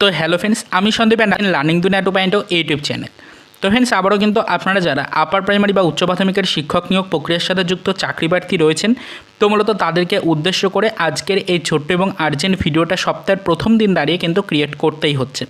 তো hello friends আমি Sandeep and learning Duniya two point YouTube channel তো friends আবারও কিন্তু আপনারা যারা আপার প্রাইমারি বা উচ্চ প্রাথমিকের শিক্ষক নিয়োগ প্রক্রিয়ার সাথে যুক্ত চাকরি প্রার্থী রয়েছেন, তো মূলত তাদেরকে উদ্দেশ্য করে আজকের এই ছোট্ট এবং আর্জেন্ট ভিডিওটা সপ্তাহের প্রথম দিন দাঁড়িয়ে কিন্তু ক্রিয়েট করতেই হচ্ছে।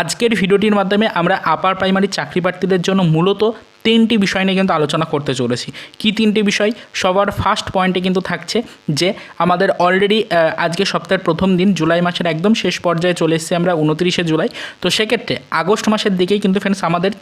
আজকের ভিডিওটির মাধ্যমে আমরা আপার প্রাইমারি চাকরি প্রার্থীদের জন্য মূলত তিনটি বিষয় নিয়ে কিন্তু আলোচনা করতে চলেছি। কি তিনটি বিষয়? সবার ফার্স্ট পয়েন্টে কিন্তু থাকছে যে, আমাদের অলরেডি আজকে সপ্তাহের প্রথম দিন, জুলাই মাসের একদম শেষ পর্যায়ে চলে এসেছি আমরা উনত্রিশে জুলাই। তো সেক্ষেত্রে আগস্ট মাসের দিকেই কিন্তু ফ্রেন্ডস আমাদের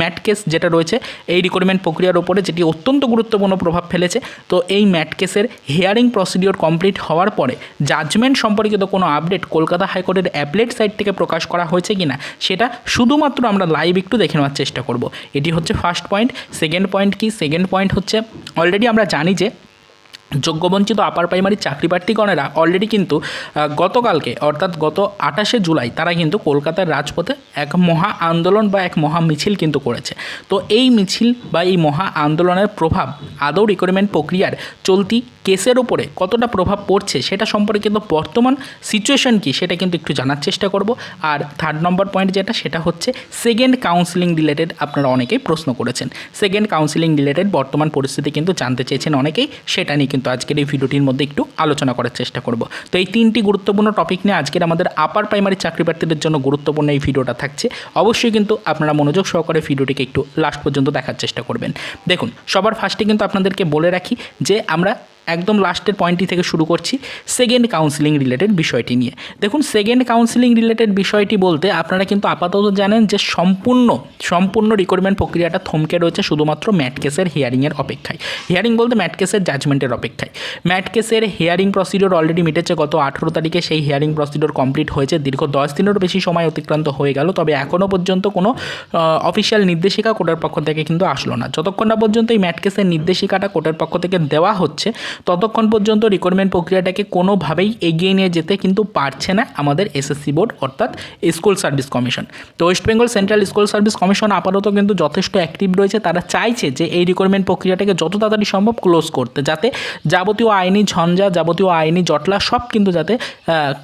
ম্যাট কেস যেটা রয়েছে, এই রিক্রুটমেন্ট প্রক্রিয়ার ওপরে যেটি অত্যন্ত গুরুত্বপূর্ণ প্রভাব ফেলেছে, তো এই ম্যাট কেসের হিয়ারিং প্রসিডিওর কমপ্লিট হওয়ার পরে জাজমেন্ট সম্পর্কিত কোনো আপডেট কলকাতা হাইকোর্টের অ্যাপলেট সাইট থেকে প্রকাশ করা হয়েছে কি না সেটা শুধুমাত্র আমরা লাইভ একটু দেখে নেওয়ার চেষ্টা করব। এটি হচ্ছে ফার্স্ট পয়েন্ট সেকেন্ড পয়েন্ট কি? সেকেন্ড পয়েন্ট হচ্ছে অলরেডি আমরা জানি যে যোগ্যবঞ্চিত আপার প্রাইমারি চাকরি প্রার্থীগণেরা অলরেডি কিন্তু গতকালকে, অর্থাৎ গত আঠাশে জুলাই, তারা কিন্তু কলকাতার রাজপথে এক মহা আন্দোলন বা এক মহা মিছিল কিন্তু করেছে। তো এই মিছিল বা এই মহা আন্দোলনের প্রভাব আদৌ রিক্রুটমেন্ট প্রক্রিয়ার চলতি কেসের ওপরে কতটা প্রভাব পড়ছে সেটা সম্পর্কে কিন্তু বর্তমান সিচুয়েশন কি সেটা কিন্তু একটু জানার চেষ্টা করব। আর থার্ড নম্বর পয়েন্ট যেটা, সেটা হচ্ছে সেকেন্ড কাউন্সিলিং রিলেটেড আপনারা অনেকেই প্রশ্ন করেছেন। সেকেন্ড কাউন্সিলিং রিলেটেড বর্তমান পরিস্থিতি কিন্তু জানতে চেয়েছেন অনেকেই, সেটা নিয়ে কিন্তু আজকের এই ভিডিওটির মধ্যে একটু আলোচনা করার চেষ্টা করব। তো এই তিনটি গুরুত্বপূর্ণ টপিক নিয়ে আজকের আমাদের আপার প্রাইমারি চাকরি প্রার্থীদের জন্য গুরুত্বপূর্ণ এই ভিডিওটা থাকছে। অবশ্যই কিন্তু আপনারা মনোযোগ সহকারে ভিডিওটিকে একটু লাস্ট পর্যন্ত দেখার চেষ্টা করবেন। দেখুন, সবার ফার্স্টে কিন্তু আপনাদেরকে বলে রাখি যে আমরা একদম লাস্টের পয়েন্টটি থেকে শুরু করছি সেকেন্ড কাউন্সিলিং রিলেটেড বিষয়টি নিয়ে। দেখুন সেকেন্ড কাউন্সিলিং রিলেটেড বিষয়টি বলতে আপনারা কিন্তু আপাতত জানেন যে সম্পূর্ণ সম্পূর্ণ রিক্রুটমেন্ট প্রক্রিয়াটা থমকে রয়েছে শুধুমাত্র ম্যাট কেসের হিয়ারিংয়ের অপেক্ষায়। হিয়ারিং বলতে ম্যাট কেসের জাজমেন্টের অপেক্ষায়। ম্যাট কেসের হিয়ারিং প্রসিডিওর অলরেডি মিটেছে, গত আঠেরো তারিখে সেই হিয়ারিং প্রসিডিওর কমপ্লিট হয়েছে, দীর্ঘ দশ দিনেরও বেশি সময় অতিক্রান্ত হয়ে গেল, তবে এখনও পর্যন্ত কোনো অফিসিয়াল নির্দেশিকা কোর্টের পক্ষ থেকে কিন্তু আসলো না। যতক্ষণ না পর্যন্ত এই ম্যাট কেসের নির্দেশিকাটা কোর্টের পক্ষ থেকে দেওয়া হচ্ছে ততক্ষণ পর্যন্ত রিক্রুটমেন্ট প্রক্রিয়াটাকে কোনোভাবেই এগিয়ে নিয়ে যেতে কিন্তু পারছে না আমাদের এসএসসি বোর্ড অর্থাৎ স্কুল সার্ভিস কমিশন তো West Bengal central school service commission আপাতত কিন্তু যথেষ্ট অ্যাক্টিভ রয়েছে। তারা চাইছে যে এই রিক্রুটমেন্ট প্রক্রিয়াটাকে যত তাড়াতাড়ি সম্ভব ক্লোজ করতে, যাতে যাবতীয় আইনি ঝঞ্ঝা, যাবতীয় আইনি জটলা সব কিন্তু যাতে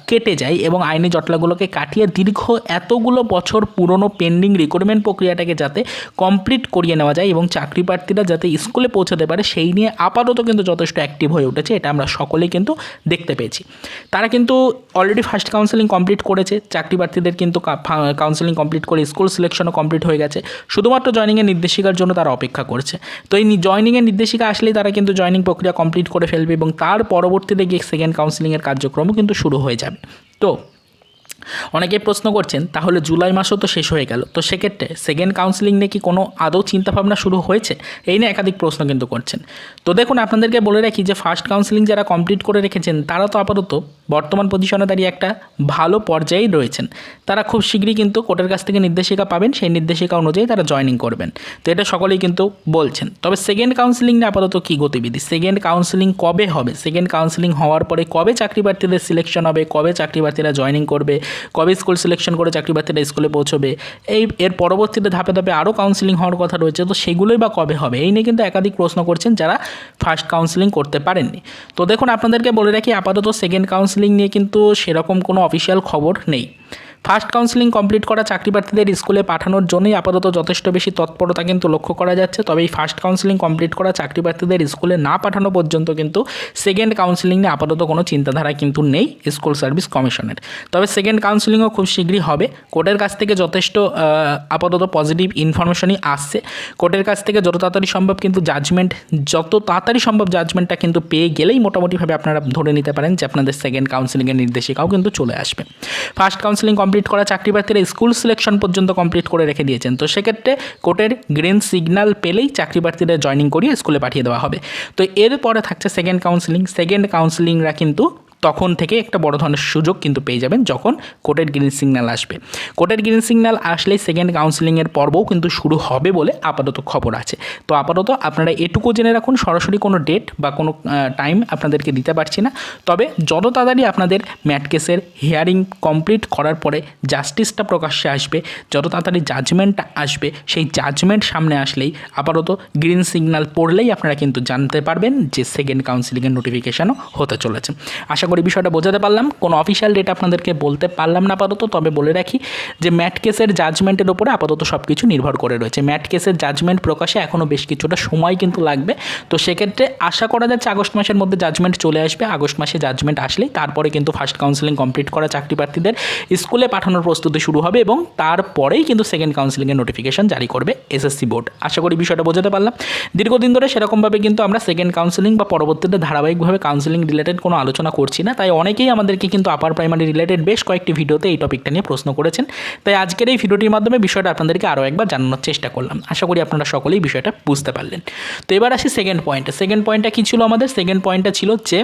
কেটে যায় এবং আইনি জটলাগুলোকে কাটিয়ে দীর্ঘ এতগুলো বছর পুরনো পেন্ডিং রিক্রুটমেন্ট প্রক্রিয়াটাকে যাতে কমপ্লিট করিয়ে নেওয়া যায় এবং চাকরি প্রার্থীরা যাতে স্কুলে পৌঁছাতে পারে, সেই নিয়ে আপাতত কিন্তু যথেষ্ট অ্যাক্টিভ হয়ে উঠেছে, এটা আমরা সকলেই কিন্তু দেখতে পেয়েছি। তারা কিন্তু অলরেডি ফার্স্ট কাউন্সেলিং কমপ্লিট করেছে, চাকরি প্রার্থীদের কিন্তু কাউন্সেলিং কমপ্লিট করে স্কুল সিলেকশনও কমপ্লিট হয়ে গেছে। শুধুমাত্র জয়নিংয়ের নির্দেশিকার জন্য তারা অপেক্ষা করছে। তো এই জয়নিংয়ের নির্দেশিকা আসলেই তারা কিন্তু জয়নিং প্রক্রিয়া কমপ্লিট করে ফেলবে এবং তার পরবর্তীতে গিয়ে সেকেন্ড কাউন্সেলিংয়ের কার্যক্রমও কিন্তু শুরু হয়ে যাবে। তো অনেকেই প্রশ্ন করছেন, তাহলে জুলাই মাসও তো শেষ হয়ে গেল, তো সেক্ষেত্রে সেকেন্ড কাউন্সিলিং নিয়ে কি কোনো আদৌ চিন্তাভাবনা শুরু হয়েছে? এই নিয়ে একাধিক প্রশ্ন কিন্তু করছেন। তো দেখুন, আপনাদেরকে বলে রাখি যে ফার্স্ট কাউন্সিলিং যারা কমপ্লিট করে রেখেছেন, তারা তো আপাতত বর্তমান পজিশনে দাঁড়িয়ে একটা ভালো পর্যায়েই রয়েছেন। তারা খুব শীঘ্রই কিন্তু কোর্টের কাছ থেকে নির্দেশিকা পাবেন, সেই নির্দেশিকা অনুযায়ী তারা জয়েনিং করবেন। তো এটা সকলেই কিন্তু বলছেন। তবে সেকেন্ড কাউন্সিলিং নিয়ে আপাতত কী গতিবিধি? সেকেন্ড কাউন্সিলিং কবে হবে? সেকেন্ড কাউন্সিলিং হওয়ার পরে কবে চাকরি প্রার্থীদের সিলেকশন হবে? কবে চাকরি প্রার্থীরা জয়েনিং করবে? কবে স্কুল সিলেকশন করে চাকরি প্রার্থীরা স্কুলে পৌঁছবে? এই এর পরবর্তীতে ধাপে ধাপে আরও কাউন্সিলিং হওয়ার কথা রয়েছে। তো সেগুলোই বা কবে হবে? এই নিয়ে কিন্তু একাধিক প্রশ্ন করছেন যারা ফার্স্ট কাউন্সিলিং করতে পারেননি। তো দেখুন, আপনাদেরকে বলে রাখি, আপাতত সেকেন্ড কাউন্সিলিং নিয়ে কিন্তু সেরকম কোনো অফিসিয়াল খবর নেই। ফার্স্ট কাউন্সিলিং কমপ্লিট করা চাকরি প্রার্থীদের স্কুলে পাঠানোর জন্যই আপাতত যথেষ্ট বেশি তৎপরতা কিন্তু লক্ষ্য করা যাচ্ছে। তবে এই ফার্স্ট কাউন্সিলিং কমপ্লিট করা চাকরি প্রার্থীদের স্কুলে না পাঠানো পর্যন্ত কিন্তু সেকেন্ড কাউন্সিলিং নিয়ে আপাতত কোনো চিন্তাধারা কিন্তু নেই স্কুল সার্ভিস কমিশনের। তবে সেকেন্ড কাউন্সিলিংও খুব শীঘ্রই হবে। কোর্টের কাছ থেকে যথেষ্ট আপাতত পজিটিভ ইনফরমেশনই আসছে। কোর্টের কাছ থেকে যত তাড়াতাড়ি সম্ভব কিন্তু জাজমেন্ট যত তাড়াতাড়ি সম্ভব জাজমেন্টটা কিন্তু পেয়ে গেলেই মোটামুটিভাবে আপনারা ধরে নিতে পারেন যে আপনাদের সেকেন্ড কাউন্সিলিংয়ের নির্দেশিকাও কিন্তু চলে আসবে। ফার্স্ট কাউন্সিলিং কমপ্লিট করা, চাকরি প্রার্থীরা স্কুল সিলেকশন পর্যন্ত কমপ্লিট করে রেখে দিয়েছেন। তো সেক্ষেত্রে কোর্টের গ্রিন সিগন্যাল পেলেই চাকরি প্রার্থীদের জয়নিং করিয়ে স্কুলে পাঠিয়ে দেওয়া হবে। তো এরপরে থাকছে সেকেন্ড কাউন্সিলিং সেকেন্ড কাউন্সিলিংরা কিন্তু তখন থেকে একটা বড় ধরনের সুযোগ কিন্তু পেয়ে যাবেন যখন কোর্টের গ্রিন সিগন্যাল আসবে। কোর্টের গ্রিন সিগন্যাল আসলেই সেকেন্ড কাউন্সিলিংয়ের পর্বও কিন্তু শুরু হবে বলে আপাতত খবর আছে। তো আপাতত আপনারা এটুকু জেনে রাখুন, সরাসরি কোনো ডেট বা কোনো টাইম আপনাদেরকে দিতে পারছি না। তবে যত তাড়াতাড়ি আপনাদের ম্যাট কেসের হিয়ারিং কমপ্লিট করার পরে জাস্টিসটা প্রকাশ্যে আসবে, যত তাড়াতাড়ি জাজমেন্টটা আসবে, সেই জাজমেন্ট সামনে আসলেই আপাতত গ্রিন সিগন্যাল পড়লেই আপনারা কিন্তু জানতে পারবেন যে সেকেন্ড কাউন্সিলিংয়ের নোটিফিকেশানও হতে চলেছে। আশা করি করি বিষয়টা বোঝাতে পারলাম। কোনো অফিসিয়াল ডেট আপনাদেরকে বলতে পারলাম না আপাতত, তবে বলে রাখি যে ম্যাট কেসের জাজমেন্টের ওপরে আপাতত সব কিছু নির্ভর করে রয়েছে। ম্যাট কেসের জাজমেন্ট প্রকাশে এখনও বেশ কিছুটা সময় কিন্তু লাগবে। তো সেক্ষেত্রে আশা করা যাচ্ছে আগস্ট মাসের মধ্যে জাজমেন্ট চলে আসবে। আগস্ট মাসে জাজমেন্ট আসলেই তারপরে কিন্তু ফার্স্ট কাউন্সিলিং কমপ্লিট করা চাকরি প্রার্থীদের স্কুলে পাঠানোর প্রস্তুতি শুরু হবে এবং তারপরেই কিন্তু সেকেন্ড কাউন্সিলিংয়ের নোটিফিকেশন জারি করবে এসএসসি বোর্ড আশা করি বিষয়টা বোঝাতে পারলাম। দীর্ঘদিন ধরে সেরকমভাবে কিন্তু আমরা সেকেন্ড কাউন্সিলিং বা পরবর্তীতে ধারাবাহিকভাবে কাউন্সিলিং রিলেটেড কোনো আলোচনা করছি না, তাই অনেকেই আমাদেরকে কিন্তু আপার প্রাইমারি রিলেটেড বেশ কয়েকটি ভিডিওতে এই টপিকটা নিয়ে প্রশ্ন করেছেন। তাই আজকের এই ভিডিওটির মাধ্যমে বিষয়টা আপনাদেরকে আরও একবার জানানোর চেষ্টা করলাম। আশা করি আপনারা সকলেই বিষয়টা বুঝতে পারলেন। তো এবার আসি সেকেন্ড পয়েন্টে সেকেন্ড পয়েন্টটা কী ছিল আমাদের? সেকেন্ড পয়েন্টটা ছিল যে,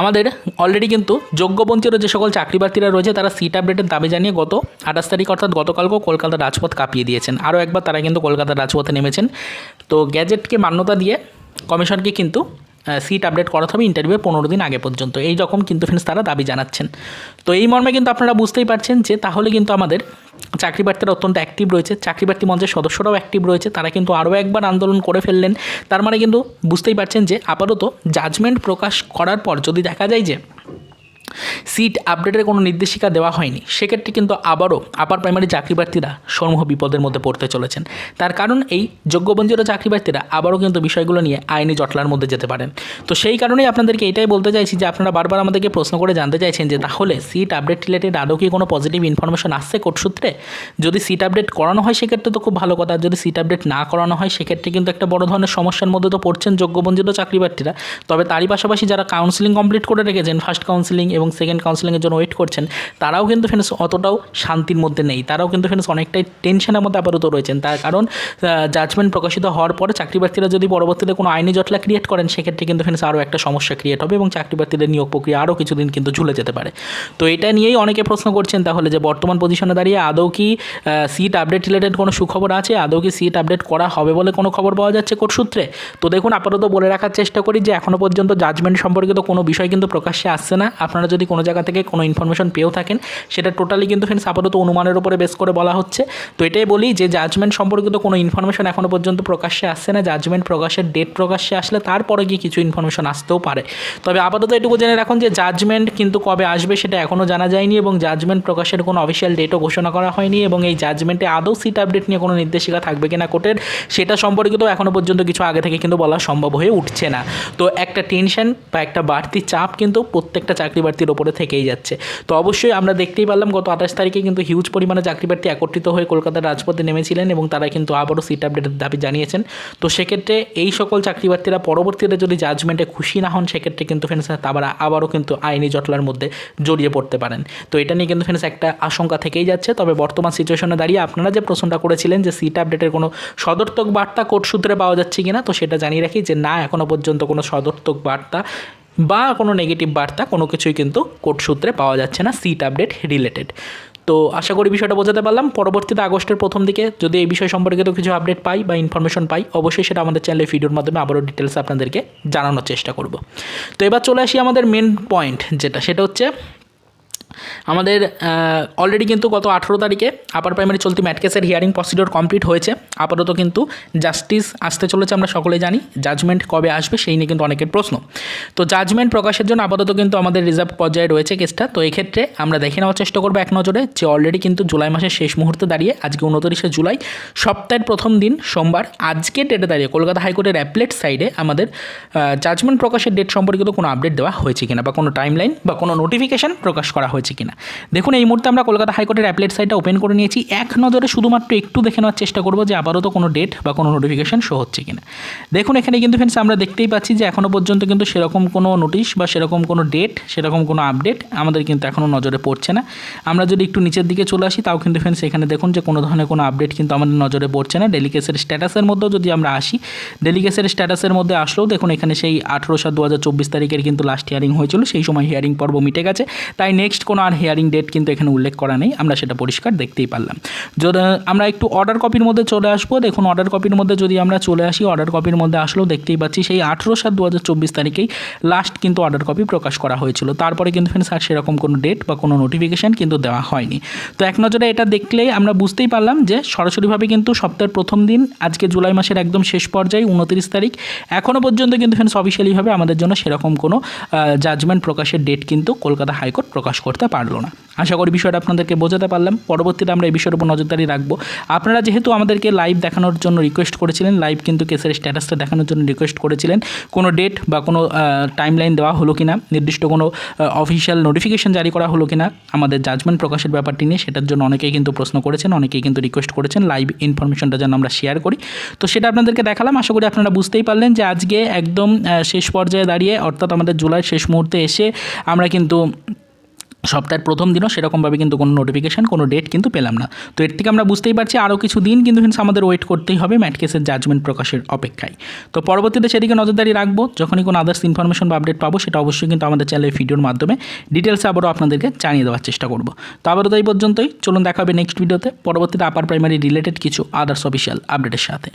আমাদের অলরেডি কিন্তু যোগ্যবঞ্চিত যে সকল চাকরি প্রার্থীরা রয়েছে, তারা সিট আপডেটের দাবি জানিয়ে গত আঠাশ তারিখ অর্থাৎ গতকালকেও কলকাতার রাজপথ কাঁপিয়ে দিয়েছেন। আরও একবার তারা কিন্তু কলকাতার রাজপথে নেমেছেন। তো গ্যাজেটকে মান্যতা দিয়ে কমিশনকে কিন্তু সিট আপডেট করাতে হবে ইন্টারভিউয়ের পনেরো দিন আগে পর্যন্ত। এই রকম কিন্তু ফ্রেন্ডস তারা দাবি জানাচ্ছেন। তো এই মর্মে কিন্তু আপনারা বুঝতেই পারছেন যে তাহলে কিন্তু আমাদের চাকরি প্রার্থীরা অত্যন্ত অ্যাক্টিভ রয়েছে। চাকরি প্রার্থী মঞ্চের সদস্যরাও অ্যাক্টিভ রয়েছে। তারা কিন্তু আরও একবার আন্দোলন করে ফেললেন। তার মানে কিন্তু বুঝতেই পারছেন যে আপাতত জাজমেন্ট প্রকাশ করার পর যদি দেখা যায় যে সিট আপডেটের কোনো নির্দেশিকা দেওয়া হয়নি। সেক্ষেত্রে কিন্তু আবারও আপার প্রাইমারি চাকরি প্রার্থীরা সমূহ বিপদের মধ্যে পড়তে চলেছেন। তার কারণ এই যোগ্যবঞ্চিত চাকরি প্রার্থীরা আবারও কিন্তু বিষয়গুলো নিয়ে আইনি জটলার মধ্যে যেতে পারেন। তো সেই কারণেই আপনাদেরকে এটাই বলতে চাইছি যে আপনারা বারবার আমাদেরকে প্রশ্ন করে জানতে চাইছেন যে, তাহলে সিট আপডেট রিলেটেড আদৌ কি কোনো পজিটিভ ইনফরমেশন আসছে কোর্ট সূত্রে? যদি সিট আপডেট করানো হয়, সেক্ষেত্রে তো খুব ভালো কথা। যদি সিট আপডেট না করানো হয়, সেক্ষেত্রে কিন্তু একটা বড় ধরনের সমস্যার মধ্যে তো পড়ছেন যোগ্যবঞ্চিত চাকরি প্রার্থীরা তবে তারই পাশাপাশি যারা কাউন্সিলিং কমপ্লিট করে রেখেছেন ফার্স্ট কাউন্সিলিং এবং সেকেন্ড কাউন্সিলিংয়ের জন্য ওয়েট করছেন, তারাও কিন্তু ফ্রেন্ডস অতটাও শান্তির মধ্যে নেই। তারাও কিন্তু ফ্রেন্ডস অনেকটাই টেনশনের মধ্যে আপাতত রয়েছেন। তার কারণ জাজমেন্ট প্রকাশিত হওয়ার পরে চাকরি প্রার্থীরা যদি পরবর্তীতে কোনো আইনি জটলা ক্রিয়েট করেন, সেক্ষেত্রে কিন্তু ফ্রেন্ডস আরও একটা সমস্যা ক্রিয়েট হবে এবং চাকরি প্রার্থীদের নিয়োগ প্রক্রিয়া আরও কিছুদিন কিন্তু ঝুলে যেতে পারে। তো এটা নিয়েই অনেকে প্রশ্ন করছেন, তাহলে যে বর্তমান পজিশনে দাঁড়িয়ে আদৌ কি সিট আপডেট রিলেটেড কোনো সুখবর আছে? আদৌ কি সিট আপডেট করা হবে বলে কোনো খবর পাওয়া যাচ্ছে কোর্ট সূত্রে? তো দেখুন, আপাতত বলে রাখার চেষ্টা করি যে এখনও পর্যন্ত জাজমেন্ট সম্পর্কিত কোনো বিষয় কিন্তু প্রকাশ্যে আসছে না। আপনারা যদি কোনো জায়গা থেকে কোনো ইনফরমেশন পেয়েও থাকেন, সেটা টোটালি কিন্তু ফ্রেন্ডস আপাতত অনুমানের উপরে বেস করে বলা হচ্ছে। তো এটাই বলি যে জাজমেন্ট সম্পর্কিত কোনো ইনফরমেশন এখনও পর্যন্ত প্রকাশ্যে আসছে না। জাজমেন্ট প্রকাশের ডেট প্রকাশ্যে আসলে তারপরে গিয়ে কিছু ইনফরমেশন আসতেও পারে। তবে আপাতত এটুকু জেনে রাখুন যে জাজমেন্ট কিন্তু কবে আসবে সেটা এখনও জানা যায়নি এবং জাজমেন্ট প্রকাশের কোনো অফিসিয়াল ডেটও ঘোষণা করা হয়নি এবং এই জাজমেন্টে আদৌ সিট আপডেট নিয়ে কোনো নির্দেশিকা থাকবে কিনা কোর্টের, সেটা সম্পর্কিত এখনও পর্যন্ত কিছু আগে থেকে কিন্তু বলা সম্ভব হয়ে উঠছে না। তো একটা টেনশন বা একটা বাড়তি চাপ কিন্তু প্রত্যেকটা চাকরি প্রার্থীর ওপরে থেকেই যাচ্ছে। তো অবশ্যই আমরা দেখতেই পারলাম গত আঠাশ তারিখে কিন্তু হিউজ পরিমাণে চাকরি প্রার্থী একত্রিত হয়ে কলকাতার রাজপথে নেমেছিলেন এবং তারা কিন্তু আবারও সিট আপডেটের দাবি জানিয়েছেন। তো সেক্ষেত্রে এই সকল চাকরি প্রার্থীরা পরবর্তীতে যদি জাজমেন্টে খুশি না হন, সেক্ষেত্রে কিন্তু ফ্রেন্ডস তারা আবারও কিন্তু আইনি জটলার মধ্যে জড়িয়ে পড়তে পারেন। তো এটা নিয়ে কিন্তু ফ্রেন্ডস একটা আশঙ্কা থেকেই যাচ্ছে। তবে বর্তমান সিচুয়েশনে দাঁড়িয়ে আপনারা যে প্রশ্নটা করেছিলেন যে সিট আপডেটের কোনো সদর্থক বার্তা কোর্ট সূত্রে পাওয়া যাচ্ছে কিনা, তো সেটা জানিয়ে রাখি যে না এখনও পর্যন্ত কোনো সদর্থক বার্তা বা কোনো নেগেটিভ বার্তা কোনো কিছুই কিন্তু কোর্ট সূত্রে পাওয়া যাচ্ছে না সিট আপডেট রিলেটেড তো আশা করি বিষয়টা বোঝাতে পারলাম। পরবর্তীতে আগস্টের প্রথম দিকে যদি এই বিষয় সম্পর্কিত কিছু আপডেট পাই বা ইনফরমেশন পাই, অবশ্যই সেটা আমাদের চ্যানেলে ভিডিওর মাধ্যমে আবারও ডিটেলস আপনাদেরকে জানানোর চেষ্টা করব। তো এবার চলে আসি আমাদের মেন পয়েন্ট যেটা, সেটা হচ্ছে আমাদের অলরেডি কিন্তু গত আঠেরো তারিখে আপার প্রাইমারি চলতি ম্যাটকেসের হিয়ারিং প্রসিডিওর কমপ্লিট হয়েছে। আপাতত কিন্তু জাস্টিস আসতে চলেছে, আমরা সকলে জানি। জাজমেন্ট কবে আসবে সেই নিয়ে কিন্তু অনেকের প্রশ্ন। তো জাজমেন্ট প্রকাশের জন্য আপাতত কিন্তু আমাদের রিজার্ভ পর্যায়ে রয়েছে কেসটা তো এক্ষেত্রে আমরা দেখে নেওয়ার চেষ্টা করব এক নজরে যে অলরেডি কিন্তু জুলাই মাসের শেষ মুহূর্তে দাঁড়িয়ে, আজকে উনত্রিশে জুলাই, সপ্তাহের প্রথম দিন সোমবার, আজকে ডেটে দাঁড়িয়ে কলকাতা হাইকোর্টের অ্যাপলেট সাইডে আমাদের জাজমেন্ট প্রকাশের ডেট সম্পর্কিত কোনো আপডেট দেওয়া হয়েছে কিনা বা কোনো টাইমলাইন বা কোনো নোটিফিকেশন প্রকাশ করা হয়েছে কিনা। দেখুন, এই মুহূর্তে আমরা কলকাতা হাইকোর্টের অ্যাপলেট সাইটটা ওপেন করে নিয়েছি। এক নজরে শুধুমাত্র একটু দেখে নেওয়ার চেষ্টা করব যে আবারও তো কোনো ডেট বা কোনো নোটিফিকেশন শো হচ্ছে কিনা। দেখুন, এখানে কিন্তু ফ্রেন্ডস আমরা দেখতেই পাচ্ছি যে এখনও পর্যন্ত কিন্তু সেরকম কোনো নোটিশ বা সেরকম কোনো ডেট সেরকম কোনো আপডেট আমাদের কিন্তু এখনও নজরে পড়ছে না। আমরা যদি একটু নিচের দিকে চলে আসি, তাও কিন্তু ফ্রেন্ডস এখানে দেখুন যে কোনো ধরনের কোনো আপডেট কিন্তু আমাদের নজরে পড়ছে না। ডেলিকেসের স্ট্যাটাসের মধ্যেও যদি আমরা আসি ডেলিকেসের স্ট্যাটাসের মধ্যে আসলেও দেখুন, এখানে সেই আঠেরো সাত দু তারিখের কিন্তু লাস্ট হিয়ারিং হয়েছিল। সেই সময় হিয়ারিং পর্ব মিটে গেছে। তাই নেক্সট কোনো আর হিয়ারিং ডেট কিন্তু এখানে উল্লেখ করা নেই, আমরা সেটা পরিষ্কার দেখতেই পারলাম। আমরা একটু অর্ডার কপির মধ্যে চলে আসব, দেখুন অর্ডার কপির মধ্যে যদি আমরা চলে আসি অর্ডার কপির মধ্যে আসলেও দেখতেই পাচ্ছি সেই আঠেরো সাত দু তারিখেই লাস্ট কিন্তু অর্ডার কপি প্রকাশ করা হয়েছিল। তারপরে কিন্তু ফ্রেন্ডস আর সেরকম কোনো ডেট বা কোনো নোটিফিকেশান কিন্তু দেওয়া হয়নি। তো এক নজরে এটা দেখলেই আমরা বুঝতেই পারলাম যে সরাসরিভাবে কিন্তু সপ্তাহের প্রথম দিন, আজকে জুলাই মাসের একদম শেষ পর্যায়ে, উনত্রিশ তারিখ এখনও পর্যন্ত কিন্তু ফ্রেন্ডস অফিসিয়ালিভাবে আমাদের জন্য সেরকম কোনো জাজমেন্ট প্রকাশের ডেট কিন্তু কলকাতা হাইকোর্ট প্রকাশ করতে পারল না। আশা করি বিষয়টা আপনাদেরকে বোঝাতে পারলাম। পরবর্তীতে আমরা এই বিষয়ের উপর নজরদারি রাখব। আপনারা যেহেতু আমাদেরকে লাইভ দেখানোর জন্য রিকোয়েস্ট করেছিলেন লাইভ কিন্তু কেসের স্ট্যাটাসটা দেখানোর জন্য রিকোয়েস্ট করেছিলেন, কোনো ডেট বা কোনো টাইম লাইন দেওয়া হলো কিনা, নির্দিষ্ট কোনো অফিসিয়াল নোটিফিকেশন জারি করা হলো কিনা, আমাদের জাজমেন্ট প্রকাশের ব্যাপারটি নিয়ে সেটার জন্য অনেকেই কিন্তু প্রশ্ন করেছেন, অনেকেই কিন্তু রিকোয়েস্ট করেছেন লাইভ ইনফরমেশনটা যেন আমরা শেয়ার করি। তো সেটা আপনাদেরকে দেখালাম। আশা করি আপনারা বুঝতেই পারলেন যে আজকে একদম শেষ পর্যায়ে দাঁড়িয়ে, অর্থাৎ আমাদের জুলাই শেষ মুহূর্তে এসে আমরা কিন্তু সপ্তাহের প্রথম দিনও সেরকমভাবে কিন্তু কোনো নোটিফিকেশান কোনো ডেট কিন্তু পেলাম না। তো এর থেকে আমরা বুঝতেই পারছি আরও কিছু দিন কিন্তু ফ্রেন্ডস আমাদের ওয়েট করতেই হবে ম্যাট কেসের জাজমেন্ট প্রকাশের অপেক্ষায়। তো পরবর্তীতে সেদিকে নজরদারি রাখব। যখনই কোনো আদার্স ইনফরমেশন বা আপডেট পাবো, সেটা অবশ্যই কিন্তু আমাদের চ্যানেলের ভিডিওর মাধ্যমে ডিটেলসে আবারও আপনাদেরকে জানিয়ে দেওয়ার চেষ্টা করব। তো আবারও তো এই পর্যন্তই। চলুন দেখা হবে নেক্সট ভিডিওতে পরবর্তীতে আপার প্রাইমারি রিলেটেড কিছু আদার্স অফিসিয়াল আপডেটের সাথে।